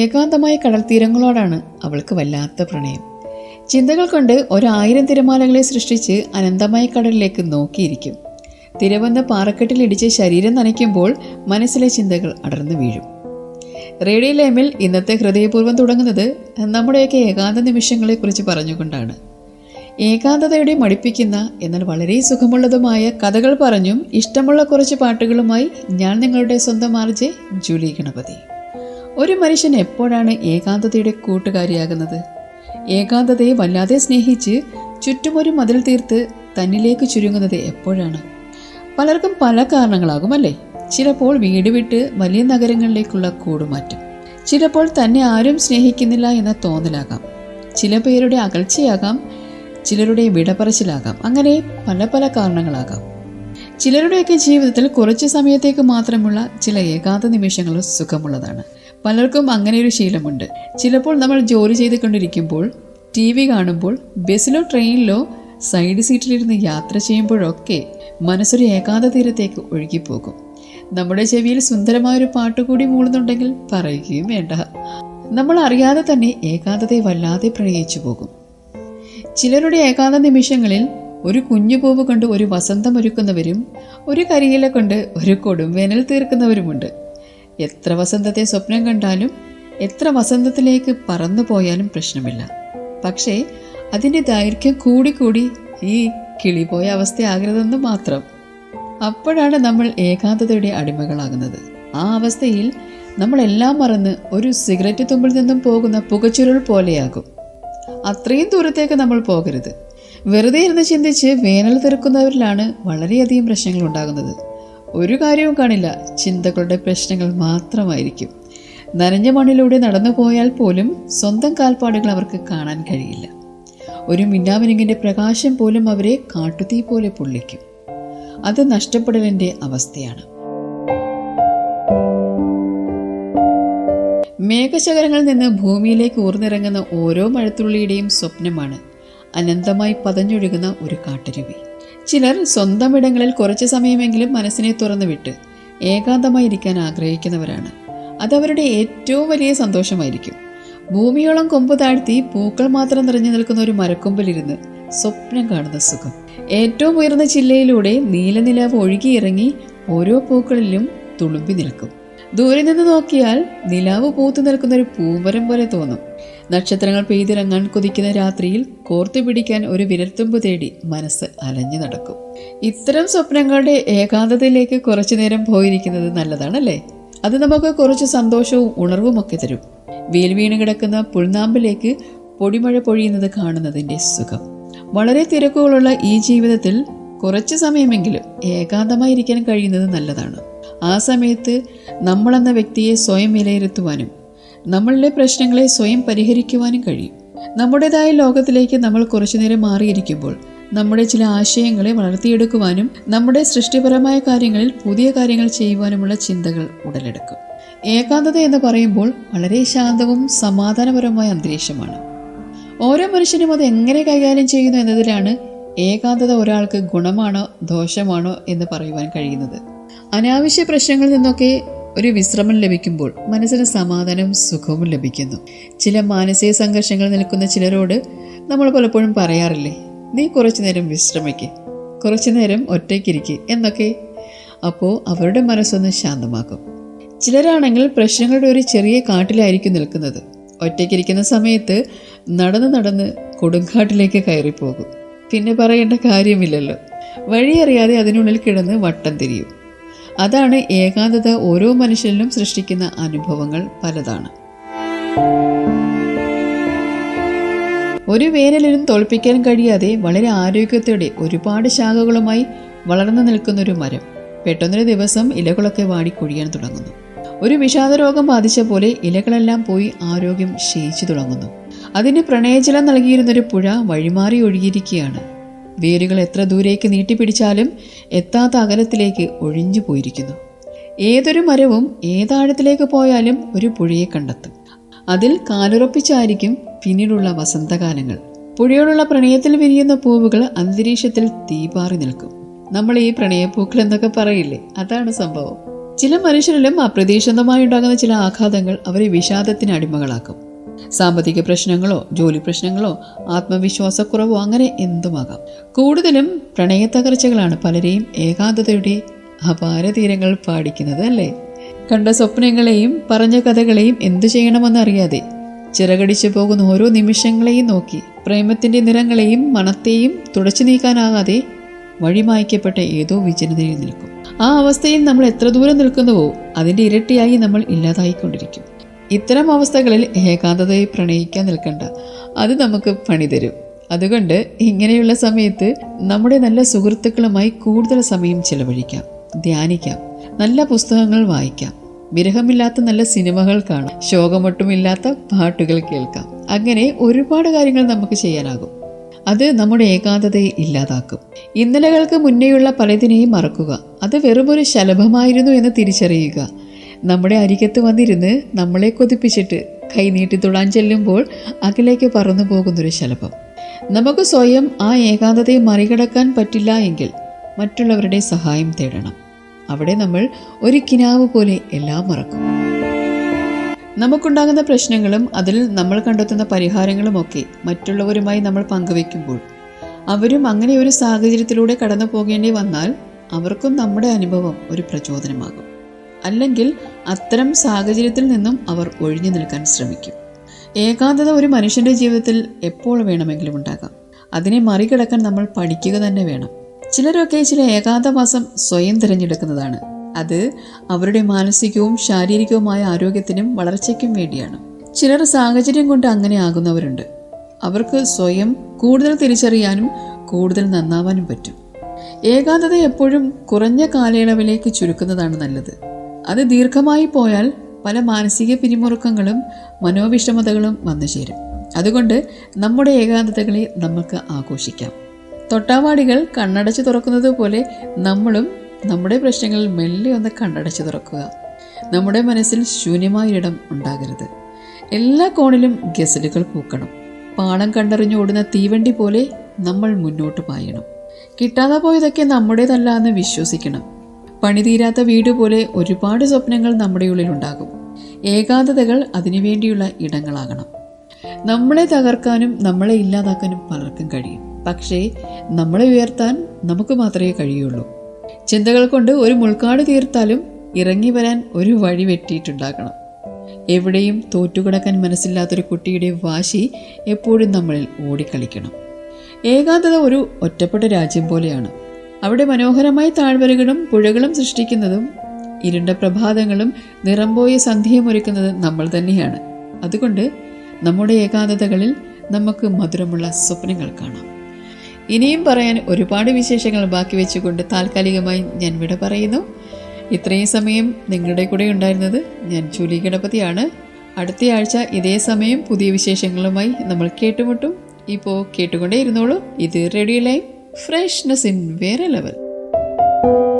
ഏകാന്തമായ കടൽത്തീരങ്ങളോടാണ് അവൾക്ക് വല്ലാത്ത പ്രണയം. ചിന്തകൾ കൊണ്ട് ഒരായിരം തിരമാലകളെ സൃഷ്ടിച്ച് അനന്തമായ കടലിലേക്ക് നോക്കിയിരിക്കും. തിരവന്ന പാറക്കെട്ടിലിടിച്ച് ശരീരം നനയ്ക്കുമ്പോൾ മനസ്സിലെ ചിന്തകൾ അടർന്നു വീഴും. റേഡിയോ ലൈമിൽ ഇന്നത്തെ ഹൃദയപൂർവം തുടങ്ങുന്നത് നമ്മുടെയൊക്കെ ഏകാന്ത നിമിഷങ്ങളെക്കുറിച്ച് പറഞ്ഞുകൊണ്ടാണ്. ഏകാന്തതയുടെ മടിപ്പിക്കുന്ന എന്നാൽ വളരെ സുഖമുള്ളതുമായ കഥകൾ പറഞ്ഞും ഇഷ്ടമുള്ള കുറച്ച് പാട്ടുകളുമായി ഞാൻ നിങ്ങളുടെ സ്വന്തം ആർജെ ജൂലി ഗണപതി. ഒരു മനുഷ്യൻ എപ്പോഴാണ് ഏകാന്തതയുടെ കൂട്ടുകാരിയാകുന്നത്? ഏകാന്തതയെ വല്ലാതെ സ്നേഹിച്ച് ചുറ്റുമൊരു മതിൽ തീർത്ത് തന്നിലേക്ക് ചുരുങ്ങുന്നത് എപ്പോഴാണ്? പലർക്കും പല കാരണങ്ങളാകും അല്ലേ ചിലപ്പോൾ വീട് വിട്ട് വലിയ നഗരങ്ങളിലേക്കുള്ള കൂടുമാറ്റം. ചിലപ്പോൾ തന്നെ ആരും സ്നേഹിക്കുന്നില്ല എന്ന തോന്നലാകാം. ചില പേരുടെ അകൽച്ചയാകാം ചിലരുടെ വിടപറച്ചിലാകാം. അങ്ങനെ പല പല കാരണങ്ങളാകാം. ചിലരുടെയൊക്കെ ജീവിതത്തിൽ കുറച്ച് സമയത്തേക്ക് മാത്രമുള്ള ചില ഏകാന്ത നിമിഷങ്ങൾ സുഖമുള്ളതാണ്. പലർക്കും ഒരു ശീലമുണ്ട്. ചിലപ്പോൾ നമ്മൾ ജോലി ചെയ്തുകൊണ്ടിരിക്കുമ്പോൾ ടി വി കാണുമ്പോൾ ബസ്സിലോ ട്രെയിനിലോ സൈഡ് സീറ്റിലിരുന്ന് യാത്ര ചെയ്യുമ്പോഴൊക്കെ മനസ്സൊരു ഏകാന്ത തീരത്തേക്ക് ഒഴുകിപ്പോകും. നമ്മുടെ ചെവിയിൽ സുന്ദരമായൊരു പാട്ട് കൂടി മൂളുന്നുണ്ടെങ്കിൽ പറയുകയും വേണ്ട. നമ്മൾ അറിയാതെ തന്നെ ഏകാന്തതയെ വല്ലാതെ പ്രണയിച്ചു പോകും. ചിലരുടെ ഏകാന്ത നിമിഷങ്ങളിൽ ഒരു കുഞ്ഞു പൂവ് കൊണ്ട് ഒരു വസന്തം ഒരുക്കുന്നവരും ഒരു കരിയില കൊണ്ട് ഒരു കൊടും വേനൽ തീർക്കുന്നവരുമുണ്ട്. എത്ര വസന്തത്തെ സ്വപ്നം കണ്ടാലും എത്ര വസന്തത്തിലേക്ക് പറന്നു പോയാലും പ്രശ്നമില്ല. പക്ഷേ അതിന്റെ ദൈർഘ്യം കൂടിക്കൂടി ഈ കിളിപോയ അവസ്ഥയാകരുതെന്ന് മാത്രം. അപ്പോഴാണ് നമ്മൾ ഏകാന്തതയുടെ അടിമകളാകുന്നത്. ആ അവസ്ഥയിൽ നമ്മളെല്ലാം മറന്ന് ഒരു സിഗരറ്റ് തുമ്പിൽ നിന്നും പോകുന്ന പുകച്ചുരുൾ പോലെയാകും. അത്രയും ദൂരത്തേക്ക് നമ്മൾ പോകരുത്. വെറുതെ ഇരുന്ന് ചിന്തിച്ച് വേനൽ തീർക്കുന്നവരിലാണ് വളരെയധികം പ്രശ്നങ്ങൾ ഉണ്ടാകുന്നത്. ഒരു കാര്യവും കാണില്ല. ചിന്തകളുടെ പ്രശ്നങ്ങൾ മാത്രമായിരിക്കും. നനഞ്ഞ മണ്ണിലൂടെ നടന്നു പോയാൽ പോലും സ്വന്തം കാൽപ്പാടുകൾ അവർക്ക് കാണാൻ കഴിയില്ല. ഒരു മിന്നാമിനുങ്ങിന്റെ പ്രകാശം പോലും അവരെ കാട്ടുതീ പോലെ പൊള്ളിക്കും. അത് നഷ്ടപ്പെടലിന്റെ അവസ്ഥയാണ്. മേഘശകരങ്ങളിൽ നിന്ന് ഭൂമിയിലേക്ക് ഊർന്നിറങ്ങുന്ന ഓരോ മഴത്തുള്ളിയുടെയും സ്വപ്നമാണ് അനന്തമായി പതഞ്ഞൊഴുകുന്ന ഒരു കാട്ടരുവി. ചിലർ സ്വന്തം ഇടങ്ങളിൽ കുറച്ചു സമയമെങ്കിലും മനസ്സിനെ തുറന്നു വിട്ട് ഏകാന്തമായി ഇരിക്കാൻ ആഗ്രഹിക്കുന്നവരാണ് അതവരുടെ ഏറ്റവും വലിയ സന്തോഷമായിരിക്കും. ഭൂമിയോളം കൊമ്പ് താഴ്ത്തി പൂക്കൾ മാത്രം നിറഞ്ഞു നിൽക്കുന്ന ഒരു മരക്കൊമ്പിലിരുന്ന് സ്വപ്നം കാണുന്ന സുഖം. ഏറ്റവും ഉയർന്ന ചില്ലയിലൂടെ നീലനിലാവ് ഒഴുകിയിറങ്ങി ഓരോ പൂക്കളിലും തുളുമ്പി നിൽക്കും. ദൂരെ നിന്ന് നോക്കിയാൽ നിലാവ് പൂത്തു നിൽക്കുന്ന ഒരു പൂമരം പോലെ തോന്നും. നക്ഷത്രങ്ങൾ പെയ്തിറങ്ങാൻ കൊതിക്കുന്ന രാത്രിയിൽ കോർത്തു പിടിക്കാൻ ഒരു വിരൽത്തുമ്പ് തേടി മനസ്സ് അലഞ്ഞു നടക്കും. ഇത്തരം സ്വപ്നങ്ങളുടെ ഏകാന്തതയിലേക്ക് കുറച്ചു നേരം പോയിരിക്കുന്നത് നല്ലതാണല്ലേ? അത് നമുക്ക് കുറച്ച് സന്തോഷവും ഉണർവും ഒക്കെ തരും. വെയിൽ വീണ് കിടക്കുന്ന പുൽനാമ്പിലേക്ക് പൊടിമഴ പൊഴിയുന്നത് കാണുന്നതിന്റെ സുഖം. വളരെ തിരക്കുകളുള്ള ഈ ജീവിതത്തിൽ കുറച്ച് സമയമെങ്കിലും ഏകാന്തമായിരിക്കാൻ കഴിയുന്നത് നല്ലതാണ്. ആ സമയത്ത് നമ്മളെന്ന വ്യക്തിയെ സ്വയം വിലയിരുത്തുവാനും നമ്മളിലെ പ്രശ്നങ്ങളെ സ്വയം പരിഹരിക്കുവാനും കഴിയും. നമ്മുടേതായ ലോകത്തിലേക്ക് നമ്മൾ കുറച്ചുനേരം മാറിയിരിക്കുമ്പോൾ നമ്മുടെ ചില ആശയങ്ങളെ വളർത്തിയെടുക്കുവാനും നമ്മുടെ സൃഷ്ടിപരമായ കാര്യങ്ങളിൽ പുതിയ കാര്യങ്ങൾ ചെയ്യുവാനുമുള്ള ചിന്തകൾ ഉടലെടുക്കും. ഏകാന്തത എന്ന് പറയുമ്പോൾ വളരെ ശാന്തവും സമാധാനപരവുമായ അന്തരീക്ഷമാണ്. ഓരോ മനുഷ്യനും അത് എങ്ങനെ കൈകാര്യം ചെയ്യുന്നു എന്നതിലാണ് ഏകാന്തത ഒരാൾക്ക് ഗുണമാണോ ദോഷമാണോ എന്ന് പറയുവാൻ കഴിയുന്നത്. അനാവശ്യ പ്രശ്നങ്ങളിൽ നിന്നൊക്കെ ഒരു വിശ്രമം ലഭിക്കുമ്പോൾ മനസ്സിന് സമാധാനവും സുഖവും ലഭിക്കുന്നു. ചില മാനസിക സംഘർഷങ്ങൾ നിൽക്കുന്ന ചിലരോട് നമ്മൾ പലപ്പോഴും പറയാറില്ലേ നീ കുറച്ചു നേരം വിശ്രമിക്ക് കുറച്ചു നേരം ഒറ്റയ്ക്കിരിക്കുക എന്നൊക്കെ. അപ്പോൾ അവരുടെ മനസ്സൊന്ന് ശാന്തമാക്കും. ചിലരാണെങ്കിൽ പ്രശ്നങ്ങളുടെ ഒരു ചെറിയ കാട്ടിലായിരിക്കും നിൽക്കുന്നത്. ഒറ്റയ്ക്കിരിക്കുന്ന സമയത്ത് നടന്ന് നടന്ന് കൊടുങ്കാട്ടിലേക്ക് കയറിപ്പോകും. പിന്നെ പറയേണ്ട കാര്യമില്ലല്ലോ. വഴിയറിയാതെ അതിനുള്ളിൽ കിടന്ന് വട്ടം തിരിയും. അതാണ് ഏകാന്തത ഓരോ മനുഷ്യനിലും സൃഷ്ടിക്കുന്ന അനുഭവങ്ങൾ പലതാണ്. ഒരു വേനലിനും തോൽപ്പിക്കാൻ കഴിയാതെ വളരെ ആരോഗ്യത്തോടെ ഒരുപാട് ശാഖകളുമായി വളർന്നു നിൽക്കുന്ന ഒരു മരം പെട്ടെന്നൊരു ദിവസം ഇലകളൊക്കെ വാടി കൊഴിയാൻ തുടങ്ങുന്നു. ഒരു വിഷാദരോഗം ബാധിച്ച പോലെ ഇലകളെല്ലാം പോയി ആരോഗ്യം ക്ഷയിച്ചു തുടങ്ങുന്നു. അതിന് പ്രണയജലം നൽകിയിരുന്നൊരു പുഴ വഴിമാറി ഒഴുകിയിരിക്കുകയാണ്. വേരുകൾ എത്ര ദൂരേക്ക് നീട്ടിപ്പിടിച്ചാലും എത്താത്ത അകലത്തിലേക്ക് ഒഴിഞ്ഞു പോയിരിക്കുന്നു. ഏതൊരു മരവും ഏതാഴത്തിലേക്ക് പോയാലും ഒരു പുഴയെ കണ്ടെത്തും. അതിൽ കാലുറപ്പിച്ചായിരിക്കും പിന്നീടുള്ള വസന്തകാലങ്ങൾ. പുഴയോടുള്ള പ്രണയത്തിൽ വിരിയുന്ന പൂവുകൾ അന്തരീക്ഷത്തിൽ തീപാറി നിൽക്കും. നമ്മൾ ഈ പ്രണയപ്പൂക്കൾ എന്നൊക്കെ പറയില്ലേ? അതാണ് സംഭവം. ചില മനുഷ്യരിലും അപ്രതീക്ഷിതമായി ഉണ്ടാകുന്ന ചില ആഘാതങ്ങൾ അവരെ വിഷാദത്തിന് അടിമകളാക്കും. സാമ്പത്തിക പ്രശ്നങ്ങളോ ജോലി പ്രശ്നങ്ങളോ ആത്മവിശ്വാസക്കുറവോ അങ്ങനെ എന്തുമാകാം? കൂടുതലും പ്രണയത്തകർച്ചകളാണ് പലരെയും ഏകാന്തതയുടെ അപാര തീരങ്ങൾ പാടിക്കുന്നത് അല്ലേ? കണ്ട സ്വപ്നങ്ങളെയും പറഞ്ഞ കഥകളെയും എന്തു ചെയ്യണമെന്നറിയാതെ ചിറകടിച്ചു പോകുന്ന ഓരോ നിമിഷങ്ങളെയും നോക്കി പ്രേമത്തിന്റെ നിറങ്ങളെയും മണത്തെയും തുടച്ചു നീക്കാനാകാതെ വഴിമായ്ക്കപ്പെട്ട ഏതോ വിജനതയിൽ നിൽക്കും. ആ അവസ്ഥയിൽ നമ്മൾ എത്ര ദൂരം നിൽക്കുന്നുവോ അതിന്റെ ഇരട്ടിയായി നമ്മൾ ഇല്ലാതായിക്കൊണ്ടിരിക്കും. ഇത്തരം അവസ്ഥകളിൽ ഏകാന്തതയെ പ്രണയിക്കാൻ നിൽക്കണ്ട. അത് നമുക്ക് പണി തരും. അതുകൊണ്ട് ഇങ്ങനെയുള്ള സമയത്ത് നമ്മുടെ നല്ല സുഹൃത്തുക്കളുമായി കൂടുതൽ സമയം ചെലവഴിക്കാം ധ്യാനിക്കാം നല്ല പുസ്തകങ്ങൾ വായിക്കാം വിരഹമില്ലാത്ത നല്ല സിനിമകൾ കാണാം ശോകമൊട്ടുമില്ലാത്ത പാട്ടുകൾ കേൾക്കാം. അങ്ങനെ ഒരുപാട് കാര്യങ്ങൾ നമുക്ക് ചെയ്യാനാകും. അത് നമ്മുടെ ഏകാന്തതയെ ഇല്ലാതാക്കും. ഇന്നലകൾക്ക് മുന്നേയുള്ള പലതിനെയും മറക്കുക. അത് വെറുമൊരു ശലഭമായിരുന്നു എന്ന് തിരിച്ചറിയുക. നമ്മുടെ അരികത്ത് വന്നിരുന്ന് നമ്മളെ കൊതിപ്പിച്ചിട്ട് കൈനീട്ടി തൊടാൻ ചെല്ലുമ്പോൾ അകലേക്ക് പറന്നു പോകുന്നൊരു ശലഭം. നമുക്ക് സ്വയം ആ ഏകാന്തതയെ മറികടക്കാൻ പറ്റില്ല എങ്കിൽ മറ്റുള്ളവരുടെ സഹായം തേടണം. അവിടെ നമ്മൾ ഒരു കിനാവ് പോലെ എല്ലാം മറക്കും. നമുക്കുണ്ടാകുന്ന പ്രശ്നങ്ങളും അതിൽ നമ്മൾ കണ്ടെത്തുന്ന പരിഹാരങ്ങളുമൊക്കെ മറ്റുള്ളവരുമായി നമ്മൾ പങ്കുവെക്കുമ്പോൾ അവരും അങ്ങനെ ഒരു സാഹചര്യത്തിലൂടെ കടന്നു പോകേണ്ടി വന്നാൽ അവർക്കും നമ്മുടെ അനുഭവം ഒരു പ്രചോദനമാകും. അല്ലെങ്കിൽ അത്തരം സാഹചര്യത്തിൽ നിന്നും അവർ ഒഴിഞ്ഞു നിൽക്കാൻ ശ്രമിക്കും. ഏകാന്തത ഒരു മനുഷ്യന്റെ ജീവിതത്തിൽ എപ്പോൾ വേണമെങ്കിലും ഉണ്ടാകാം. അതിനെ മറികടക്കാൻ നമ്മൾ പഠിക്കുക തന്നെ വേണം. ചിലരൊക്കെ ചില ഏകാന്തവാസം സ്വയം തിരഞ്ഞെടുക്കുന്നതാണ്. അത് അവരുടെ മാനസികവും ശാരീരികവുമായ ആരോഗ്യത്തിനും വളർച്ചയ്ക്കും വേണ്ടിയാണ്. ചിലർ സാഹചര്യം കൊണ്ട് അങ്ങനെ ആകുന്നവരുണ്ട്. അവർക്ക് സ്വയം കൂടുതൽ തിരിച്ചറിയാനും കൂടുതൽ നന്നാവാനും പറ്റും. ഏകാന്തത എപ്പോഴും കുറഞ്ഞ കാലയളവിലേക്ക് ചുരുക്കുന്നതാണ് നല്ലത്. അത് ദീർഘമായി പോയാൽ പല മാനസിക പിരിമുറുക്കങ്ങളും മനോവിഷമതകളും വന്നു ചേരും. അതുകൊണ്ട് നമ്മുടെ ഏകാന്തതകളെ നമുക്ക് ആഘോഷിക്കാം. തൊട്ടാവാടികൾ കണ്ണടച്ച് തുറക്കുന്നത് പോലെ നമ്മളും നമ്മുടെ പ്രശ്നങ്ങളിൽ മെല്ലെ ഒന്ന് കണ്ണടച്ച് തുറക്കുക. നമ്മുടെ മനസ്സിൽ ശൂന്യമായൊരിടം ഉണ്ടാകരുത്. എല്ലാ കോണിലും ഗസലുകൾ പൂക്കണം. പാണം കണ്ടറിഞ്ഞ് ഓടുന്ന തീവണ്ടി പോലെ നമ്മൾ മുന്നോട്ട് പായണം. കിട്ടാതെ പോയതൊക്കെ നമ്മുടേതല്ല എന്ന് വിശ്വസിക്കണം. പണിതീരാത്ത വീട് പോലെ ഒരുപാട് സ്വപ്നങ്ങൾ നമ്മുടെ ഉള്ളിലുണ്ടാകും. ഏകാന്തതകൾ അതിനുവേണ്ടിയുള്ള ഇടങ്ങളാകണം. നമ്മളെ തകർക്കാനും നമ്മളെ ഇല്ലാതാക്കാനും പലർക്കും കഴിയും. പക്ഷേ നമ്മളെ ഉയർത്താൻ നമുക്ക് മാത്രമേ കഴിയുള്ളൂ. ചിന്തകൾ കൊണ്ട് ഒരു മുൾക്കാട് തീർത്താലും ഇറങ്ങി വരാൻ ഒരു വഴി വെട്ടിയിട്ടുണ്ടാകണം. എവിടെയും തോറ്റുകിടക്കാൻ മനസ്സില്ലാത്തൊരു കുട്ടിയുടെ വാശി എപ്പോഴും നമ്മളിൽ ഓടിക്കളിക്കണം. ഏകാന്തത ഒരു ഒറ്റപ്പെട്ട രാജ്യം പോലെയാണ്. അവിടെ മനോഹരമായ താഴ്വരകളും പുഴകളും സൃഷ്ടിക്കുന്നതും ഇരുണ്ട പ്രഭാതങ്ങളും നിറംപോയ സന്ധ്യയും ഒരുക്കുന്നത് നമ്മൾ തന്നെയാണ്. അതുകൊണ്ട് നമ്മുടെ ഏകാന്തതകളിൽ നമുക്ക് മധുരമുള്ള സ്വപ്നങ്ങൾ കാണാം. ഇനിയും പറയാൻ ഒരുപാട് വിശേഷങ്ങൾ ബാക്കി വെച്ചുകൊണ്ട് താൽക്കാലികമായി ഞാൻ വിട പറയുന്നു. ഇത്രയും സമയം നിങ്ങളുടെ കൂടെ ഉണ്ടായിരുന്നത് ഞാൻ ജൂലി ഗണപതിയാണ്. അടുത്ത ആഴ്ച ഇതേ സമയം പുതിയ വിശേഷങ്ങളുമായി നമ്മൾ കേട്ടുമുട്ടും. ഇപ്പോൾ കേട്ടുകൊണ്ടേ ഇരുന്നോളൂ ഇത് റേഡിയോ ലൈവ് freshness in வேற:vera level.